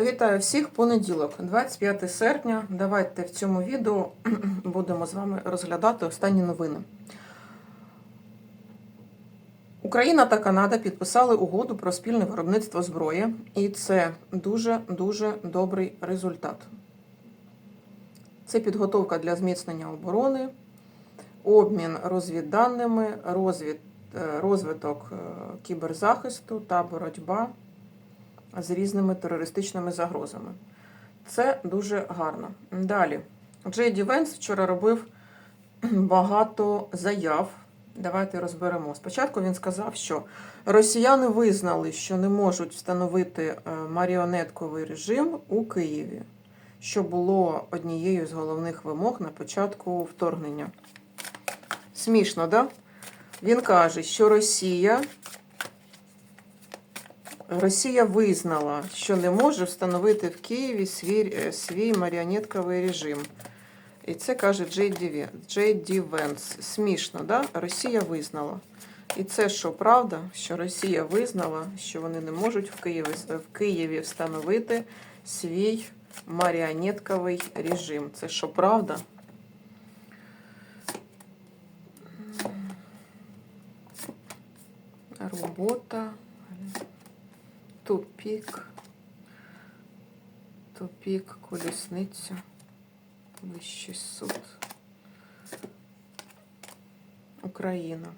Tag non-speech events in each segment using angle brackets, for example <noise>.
Вітаю всіх понеділок, 25 серпня. Давайте в цьому відео <clears throat> будемо з вами розглядати останні новини. Україна та Канада підписали угоду про спільне виробництво зброї, і це дуже-дуже добрий результат. Це підготовка для зміцнення оборони, обмін розвідданими, розвід, е, розвиток е, кіберзахисту та боротьба з різними терористичними загрозами. Це дуже гарно. Далі. Джей Ді Венс вчора робив <clears throat> багато заяв. Давайте розберемо. Спочатку він сказав, що росіяни визнали, що не можуть встановити е, маріонетковий режим у Києві, що було однією з головних вимог на початку вторгнення. Смішно, да? Він каже, що Росія Росія визнала, що не може встановити в Києві свій, е, свій маріонетковий режим. І це каже Джей Ді, Джей Венс. Смішно, да? Росія визнала. І це що правда, що Росія визнала, що вони не можуть в Києві, в Києві встановити свій маріонетковий режим. Це що правда? Робота. Тупік. Тупік, колісниця. Вищий суд. Україна.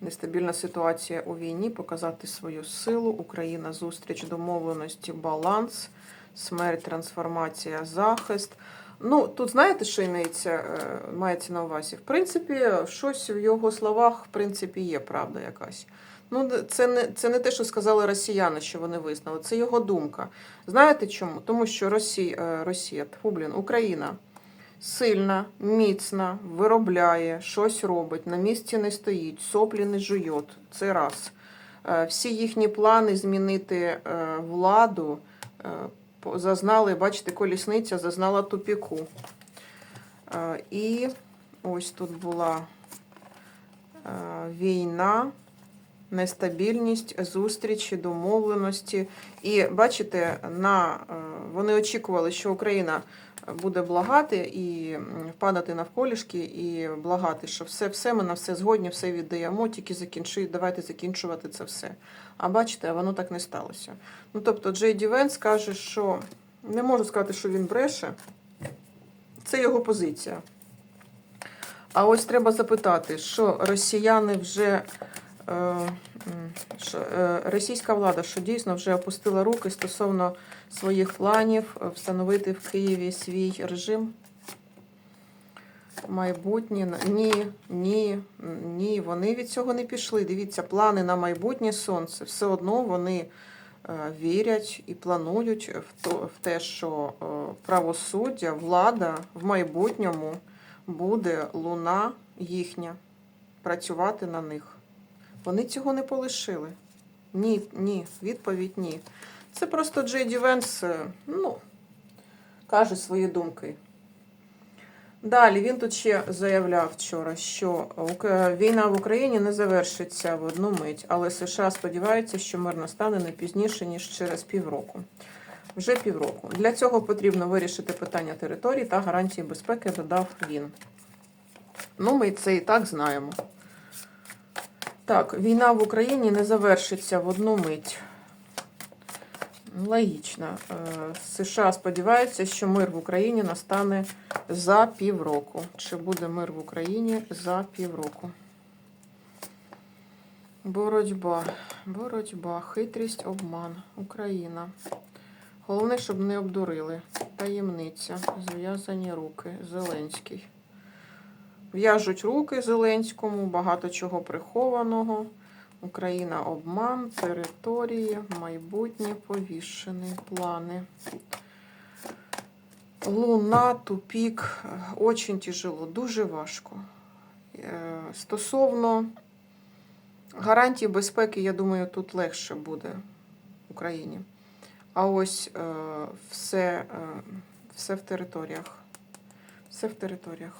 Нестабільна ситуація у війні, показати свою силу. Україна, зустріч домовленості, баланс, смерть, трансформація, захист. Ну, тут знаєте, що мається, е, мається на увазі? В принципі, щось в його словах, в принципі, є правда якась. Ну, це не, це не те, що сказали росіяни, що вони визнали, це його думка. Знаєте чому? Тому що Росія, е, Росія тьфу, блін, Україна сильна, міцна, виробляє, щось робить, на місці не стоїть, соплі не жують. Це раз. Е, Всі їхні плани змінити владу зазнали, бачите, колісниця зазнала тупіку. Е, І ось тут була е, війна, нестабільність, зустрічі, домовленості. І бачите, на, е, вони очікували, що Україна буде благати і падати навколішки, і благати, що все, все, ми на все згодні, все віддаємо, тільки закінчи, давайте закінчувати це все. А бачите, воно так не сталося. Ну, тобто, Джей Ді Венс каже, що не можу сказати, що він бреше. Це його позиція. А ось треба запитати, що росіяни вже. Е, е, Російська влада, що дійсно вже опустила руки стосовно своїх планів е, встановити в Києві свій режим. Майбутнє. Ні, ні, ні, вони від цього не пішли. Дивіться, плани на майбутнє сонце. Все одно вони вірять і планують в, те, що правосуддя, влада в майбутньому буде луна їхня працювати на них. Вони цього не полишили. Ні, ні, відповідь ні. Це просто Джей Ді Венс, е, ну, каже свої думки. Далі він тут ще заявляв вчора, що війна в Україні не завершиться в одну мить, але США сподіваються, що мир настане не пізніше, ніж через півроку. Вже півроку. Для цього потрібно вирішити питання території та гарантії безпеки, додав він. Ну, ми це і так знаємо. Так, війна в Україні не завершиться в одну мить. Логічно. Е, США сподіваються, що мир в Україні настане за півроку. Чи буде мир в Україні за півроку? Боротьба, боротьба, хитрість, обман. Україна. Головне, щоб не обдурили. Таємниця. Зв'язані руки. Зеленський. В'яжуть руки Зеленському, багато чого прихованого. Україна обман, території, майбутнє, повішені плани. Луна, тупік, очень тяжело, дуже важко. Е, Стосовно гарантій безпеки, я думаю, тут легше буде Україні. А ось е, все, е, все в територіях. Все в територіях.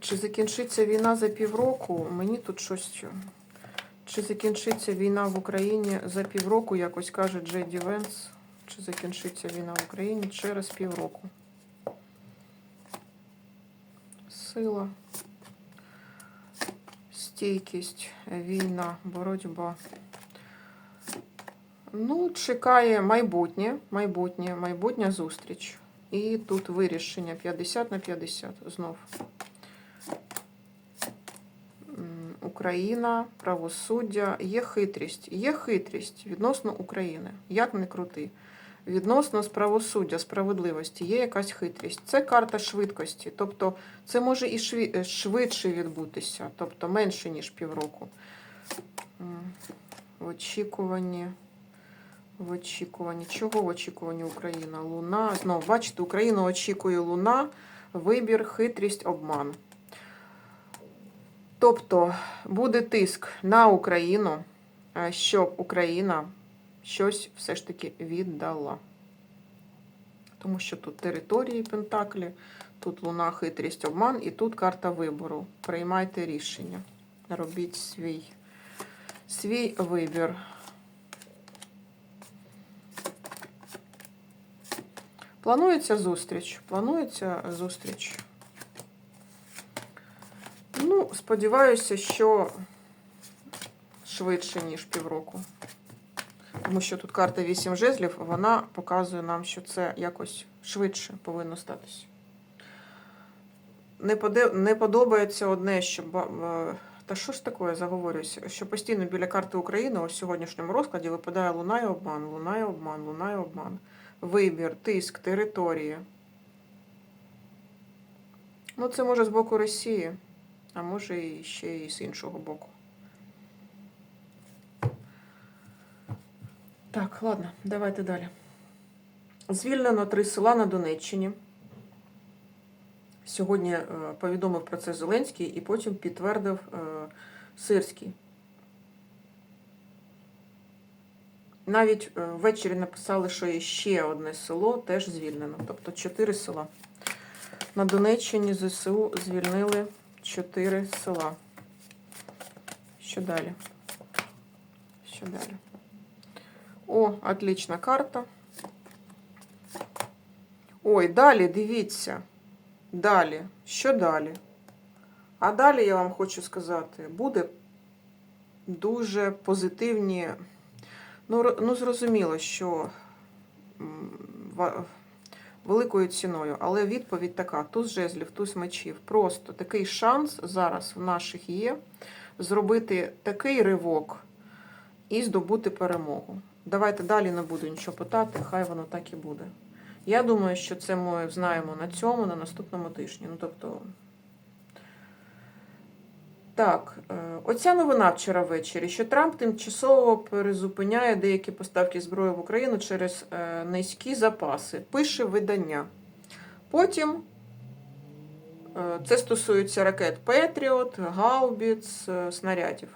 Чи закінчиться війна за півроку? Мені тут щось. Чи закінчиться війна в Україні за півроку, якось каже Джеді Венс. Чи закінчиться війна в Україні через півроку? Сила, стійкість, війна, боротьба. Ну, чекає майбутнє, майбутнє, майбутня зустріч. І тут вирішення 50 на 50 знов. Україна, правосуддя, є хитрість, є хитрість відносно України. Як не крути. Відносно правосуддя, справедливості, є якась хитрість. Це карта швидкості. Тобто це може і е, швидше відбутися, тобто менше, ніж півроку. В очікуванні. В очікуванні. Чого в очікуванні Україна? Луна. Знову, бачите, Україну очікує луна, вибір, хитрість, обман. Тобто буде тиск на Україну, е, щоб Україна щось все ж таки віддала. Тому що тут території Пентаклі, тут луна, хитрість, обман, і тут карта вибору. Приймайте рішення. Робіть свій, свій вибір. Планується зустріч. Планується зустріч. Ну, сподіваюся, що швидше, ніж півроку. Тому що тут карта 8 жезлів, вона показує нам, що це якось швидше повинно статися. Не, не подобається одне, що. е, Та що ж таке, я заговорююся, що постійно біля карти України у сьогоднішньому розкладі випадає луна і обман, луна і обман, луна і обман. Вибір, тиск, території. Ну, це може з боку Росії, а може і ще і з іншого боку. Так, ладно, давайте далі. Звільнено три села на Донеччині. Сьогодні е, повідомив про це Зеленський і потім підтвердив е, Сирський. Навіть е, ввечері написали, що ще одне село теж звільнено. Тобто чотири села. На Донеччині ЗСУ звільнили чотири села. Що далі? Що далі? О, отлична карта. Ой, далі, дивіться. Далі. Що далі? А далі я вам хочу сказати, буде дуже позитивні. Ну, ну зрозуміло, що великою ціною, але відповідь така: туз жезлів, туз мечів. Просто такий шанс зараз в наших є зробити такий ривок і здобути перемогу. Давайте далі не буду нічого питати, хай воно так і буде. Я думаю, що це ми знаємо на цьому, на наступному тижні. Ну, тобто. Так, е, оця новина вчора ввечері, що Трамп тимчасово перезупиняє деякі поставки зброї в Україну через е, низькі запаси. Пише видання. Потім е, це стосується ракет Петріот, Гаубіц, снарядів.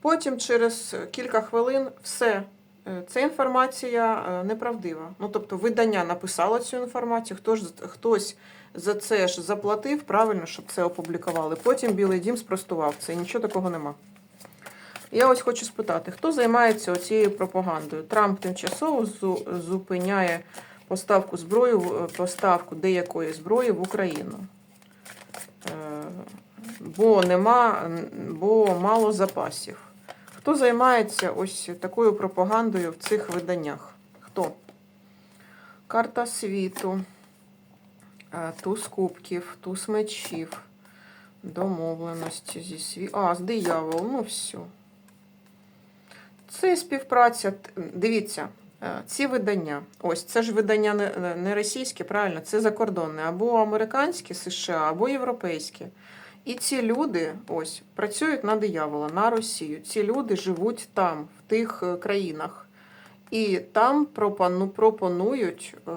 Потім через кілька хвилин все. Е, Ця інформація е, неправдива. Ну, тобто, видання написало цю інформацію, хто ж, хтось за це ж заплатив правильно, щоб це опублікували. Потім Білий Дім спростував це, і нічого такого нема. Я ось хочу спитати, хто займається цією пропагандою? Трамп тимчасово зупиняє поставку зброї, в- поставку деякої зброї в Україну. Е, Бо нема, бо мало запасів. Хто займається ось такою пропагандою в цих виданнях? Хто? Карта світу, е, туз кубків, туз мечів, домовленості зі сві... А, з диявол, ну все. Це співпраця. Дивіться, е, ці видання. Ось це ж видання не, російське, правильно, це закордонне, або американське США, або європейське. І ці люди ось працюють на диявола, на Росію. Ці люди живуть там, в тих е, країнах. І там пропону- пропонують е,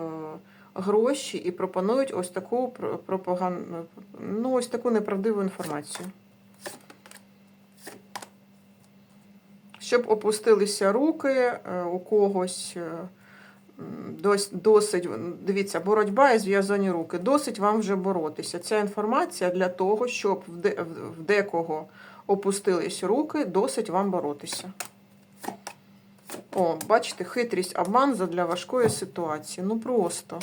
гроші і пропонують ось таку про- пропаганду, ну, ось таку неправдиву інформацію. Щоб опустилися руки е, у когось, Досить, дивіться, боротьба і зв'язані руки. Досить вам вже боротися. Ця інформація для того, щоб в де- в декого опустились руки, досить вам боротися. О, бачите, хитрість, обман задля важкої ситуації. Ну просто.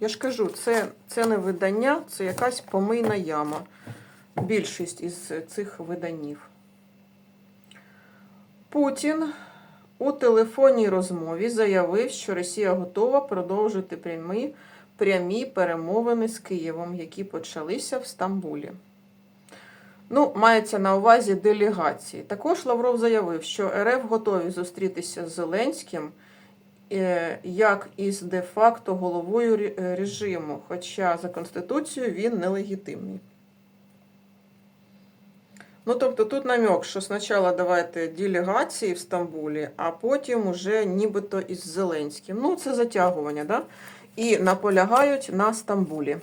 Я ж кажу, це, це не видання, це якась помийна яма. Більшість із цих виданів. Путін у телефонній розмові заявив, що Росія готова продовжити прямі, прямі перемовини з Києвом, які почалися в Стамбулі. Ну, мається на увазі делегації. Також Лавров заявив, що РФ готові зустрітися з Зеленським е, як із де-факто головою режиму, хоча за Конституцією він нелегітимний. Ну, тобто тут намек, що спочатку давайте делегації в Стамбулі, а потім уже нібито із Зеленським. Ну, це затягування, да? І наполягають на Стамбулі.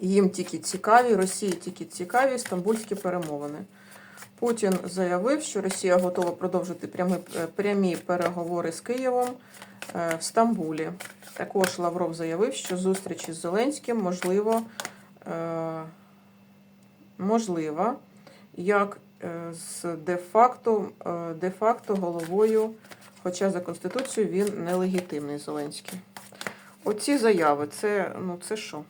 Їм тільки цікаві, Росії тільки цікаві стамбульські перемовини. Путін заявив, що Росія готова продовжити прямі, е, прямі переговори з Києвом е, в Стамбулі. Також Лавров заявив, що зустріч із Зеленським можливо, е, можлива як е, з де-факто, е, де-факто головою, хоча за Конституцією він нелегітимний Зеленський. Оці заяви, це, ну, це що?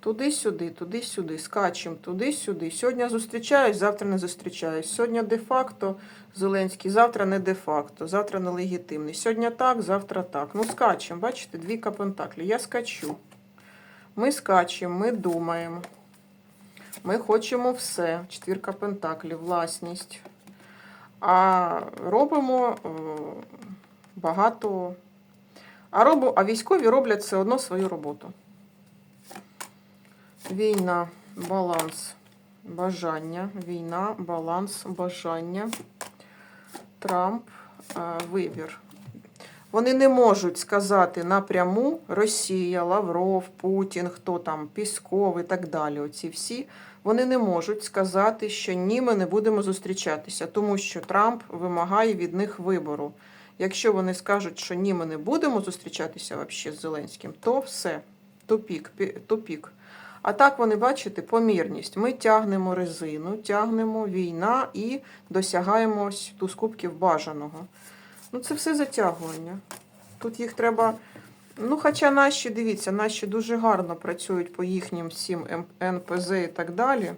Туди-сюди, туди-сюди, скачем, туди-сюди. Сьогодні зустрічаюсь, завтра не зустрічаюсь. Сьогодні де-факто Зеленський, завтра не де-факто, завтра нелегітимний. Сьогодні так, завтра так. Ну, скачем, бачите, двійка пентаклів. Я скачу. Ми скачемо, ми думаємо. Ми хочемо все. Четвірка пентаклів, власність. А робимо е, багато. А, робо, а військові роблять все одно свою роботу. Війна, баланс, бажання. Війна, баланс, бажання. Трамп, е, вибір. Вони не можуть сказати напряму Росія, Лавров, Путін, хто там, Пісков і так далі. Оці всі. Вони не можуть сказати, що ні, ми не будемо зустрічатися, тому що Трамп вимагає від них вибору. Якщо вони скажуть, що ні, ми не будемо зустрічатися вообще з Зеленським, то все, тупік, тупік. А так вони, бачите, помірність. Ми тягнемо резину, тягнемо війна і досягаємо ось туз кубків бажаного. Ну, це все затягування. Тут їх треба. Ну, хоча наші, дивіться, наші дуже гарно працюють по їхнім всім НПЗ і так далі.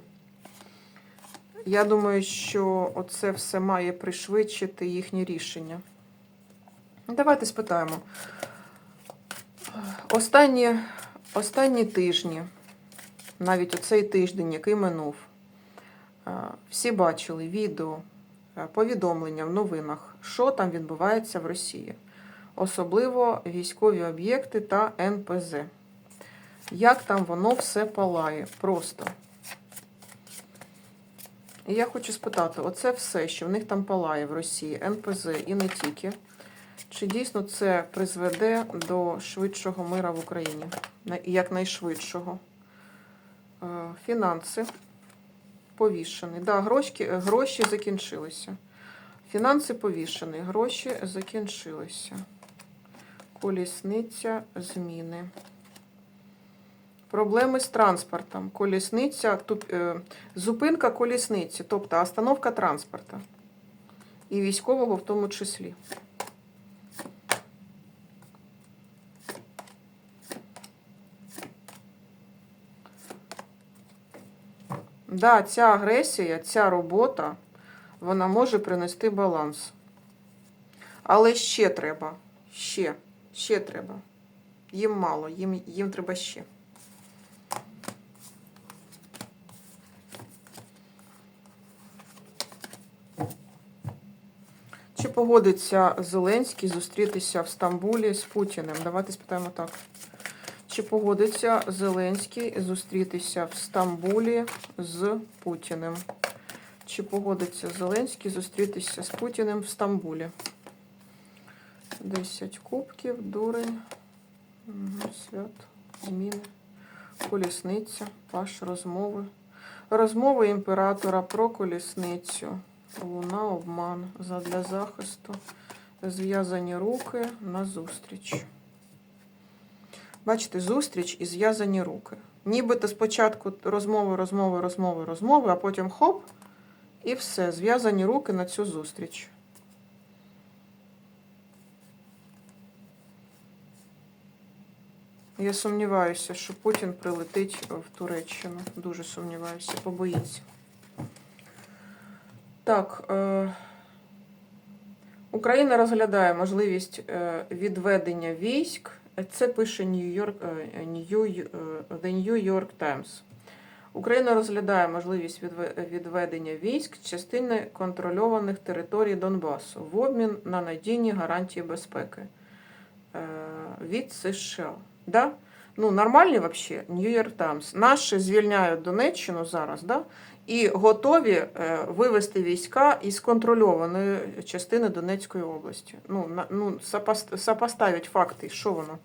Я думаю, що оце все має пришвидшити їхнє рішення. Давайте спитаємо. Останні, останні тижні, навіть оцей тиждень, який минув, всі бачили відео, повідомлення в новинах, що там відбувається в Росії. Особливо військові об'єкти та НПЗ. Як там воно все палає? Просто. І я хочу спитати: оце все, що в них там палає в Росії, НПЗ і не тільки. Чи дійсно це призведе до швидшого мира в Україні? Якнайшвидшого? Е, Фінанси повішені. Да, гроші, гроші закінчилися. Фінанси повішені, гроші закінчилися. Колісниця зміни. Проблеми з транспортом. Колісниця, туп, е, зупинка колісниці, тобто остановка транспорту. І військового в тому числі. Да, ця агресія, ця робота, вона може принести баланс. Але ще треба. Ще. Ще треба. Їм мало, їм, їм треба ще. Чи погодиться Зеленський зустрітися в Стамбулі з Путіним? Давайте спитаємо так. Чи погодиться Зеленський зустрітися в Стамбулі з Путіним? Чи погодиться Зеленський зустрітися з Путіним в Стамбулі? 10 кубків, дурень, свят, зміни, колісниця, паш, розмови. Розмови імператора про колісницю. Луна, обман задля захисту. Зв'язані руки на зустріч. Бачите, зустріч і зв'язані руки. Нібито спочатку розмови, розмови, розмови, розмови, а потім хоп, і все. Зв'язані руки на цю зустріч. Я сумніваюся, що Путін прилетить в Туреччину. Дуже сумніваюся, побоїться. Так. Е... Україна розглядає можливість е, відведення військ. Це пише New York, е, е, The New York Times. Україна розглядає можливість відве- відведення військ частини контрольованих територій Донбасу в обмін на надійні гарантії безпеки е, від США. Да? Ну, нормальні взагалі, York Times. Наші звільняють Донеччину зараз, да? і готові е, вивести війська із контрольованої частини Донецької області. Ну, ну сопост- сопоставить факти, що воно.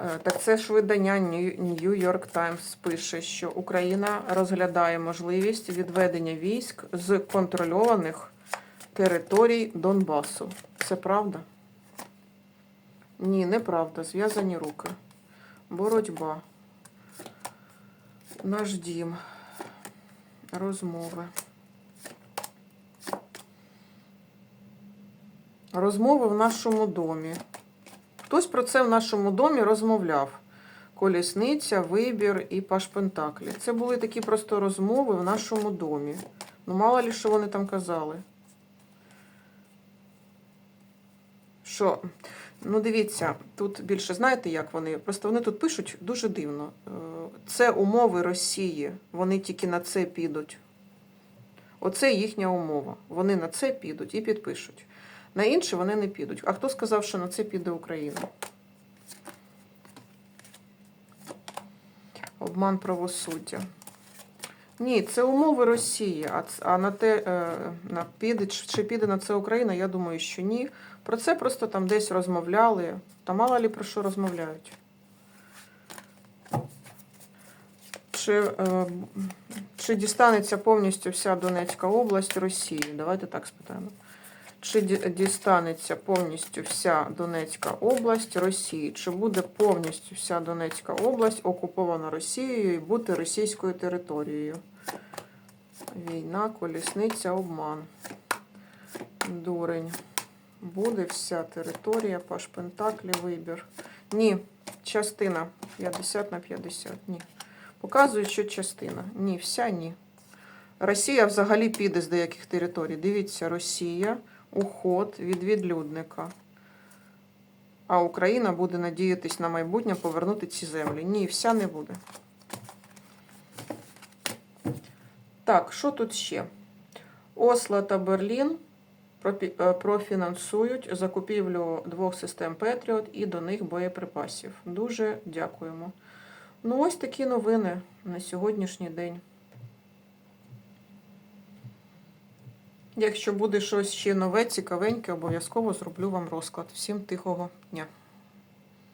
Е, Так це ж видання New York Times пише, що Україна розглядає можливість відведення військ з контрольованих територій Донбасу. Це правда? Ні, неправда. Зв'язані руки. Боротьба. Наш дім. Розмови. Розмови в нашому домі. Хтось про це в нашому домі розмовляв. Колісниця, вибір і паш Пентаклі. Це були такі просто розмови в нашому домі. Ну, мало ли, що вони там казали. Що, ну дивіться, тут більше знаєте, як вони. Просто вони тут пишуть дуже дивно. Е, Це умови Росії. Вони тільки на це підуть. Оце їхня умова. Вони на це підуть і підпишуть. На інше вони не підуть. А хто сказав, що на це піде Україна? Обман правосуддя. Ні, це умови Росії. А, на те, е, на піде, чи піде на це Україна, я думаю, що ні. Про це просто там десь розмовляли. Та мало лі про що розмовляють. Чи, е, чи дістанеться повністю вся Донецька область Росії? Давайте так спитаємо. Чи дістанеться повністю вся Донецька область Росії? Чи буде повністю вся Донецька область окупована Росією і бути російською територією? Війна, колісниця, обман. Дурень. Буде вся територія, паш Пентаклі, вибір. Ні, частина 50 на 50. Ні. Показують, що частина. Ні, вся ні. Росія взагалі піде з деяких територій. Дивіться, Росія, уход від відлюдника. А Україна буде надіятись на майбутнє повернути ці землі. Ні, вся не буде. Так, що тут ще? Осло та Берлін е, профінансують закупівлю двох систем Петріот і до них боєприпасів. Дуже дякуємо. Ну, ось такі новини на сьогоднішній день. Якщо буде щось ще нове, цікавеньке, обов'язково зроблю вам розклад. Всім тихого дня.